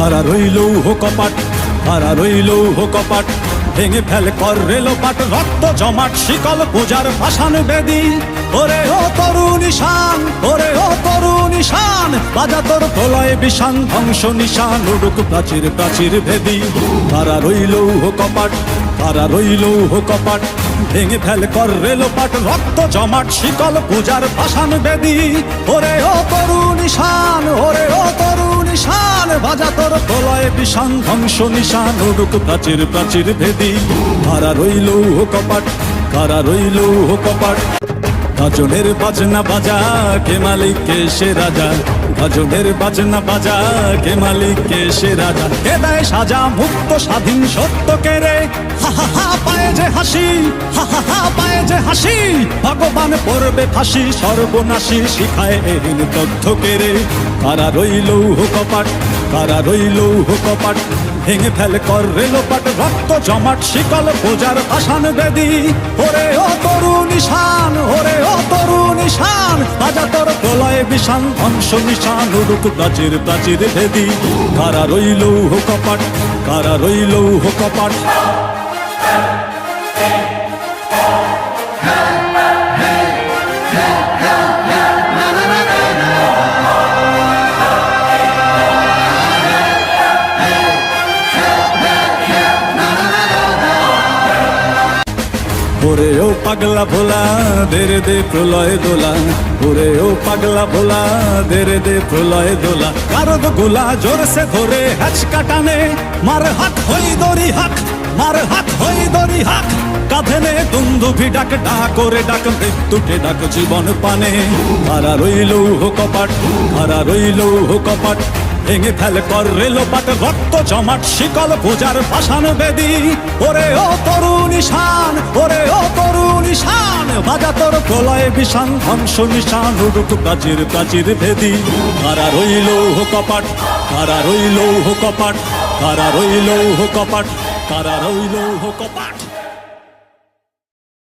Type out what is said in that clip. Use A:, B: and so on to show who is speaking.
A: খারা রইল হো কপাট খারা রইল হো কপাট ভেঙে ফেল কর রেলোপাট রক্ত জমাট, শিকল পূজার ভাসান বেদি। ওরে ও তরুণ ঈশান, ওরে ও তরুণ ঈশান বাজা তোর প্রলয় বিষান, ধ্বংস নিশান, উড়ুক প্রাচীর প্রাচীর ভেদি। কারা রইল হো কপাট কারা রইল হো কপাট ভেঙে ফেল কর রেলোপাট রক্ত জমাট, শিকল পূজার ভাসান বেদি। ওরে ও তরুণ ঈশান, ওরে ও ঈশান প্রলয় বিষান ধ্বংস নিশান, উড়ুক প্রাচীর প্রাচীর ভেদি। কারা রইল হো কপাট? কারা রইল হো কপাট? গাজনের বাজনা বাজা, কে মালিক কে সে রাজা? গাজনের বাজনা বাজা, কে মালিক কে সে রাজা? কে দেয় সাজা মুক্ত স্বাধীন সত্য কে রে? হা হা হা, পায়ে যে হাসি, হা হা হা, পায়ে যে হাসি। ভগবান পড়বে ফাঁসি, সর্বনাশী শিখায় এহীন তথ্য কে রে। কারা রইল কপাট? কারা রইল হো কপাট ভেঙে ফেল কর রেলোপাট রক্ত জমাট, শিকল পূজার ভাসান বেদি। ওরে ও তরুণ ঈশান, ওরে ও তরুণ ঈশান বাজা তোর প্রলয় বিষান, ধ্বংস নিশান, উড়ুক প্রাচীর প্রাচীর ভেদি। কারা রইল হো কপাট কারা রইল হো কপাট ওরে ও পাগলা ভোলা দেরে দে প্রলয় দোলা। ওরে ও পাগলা ভোলা দেরে দে প্রলয় দোলা। কারদ গোলা জোরসে ধরে হ্যাচ কাটানে, মার হাত হই দড়ি হাক, মার হাত হই দড়ি হাক। কাঁধে নে দুন্দুভি ডাক ডাক করে ডাক, মৃত্যুকে ডাক জীবন পানে। হারা রইল হো কপাট হারা রইল হো কপাট। ভেঙে ফেল কর রেলোপাট রক্ত জমাট শিকল পূজার ভাসান বেদি। ওরে ও তরুণ ঈশান, ওরে ও তরুণ ঈশান, বাজা তোর প্রলয় বিষান, ধ্বংস নিশান, উড়ুক প্রাচীর প্রাচীর ভেদি কারা রইল হো কপাট, কারা রইল হো কপাট, কারা রইল হো কপাট, কারা রইল হো কপাট।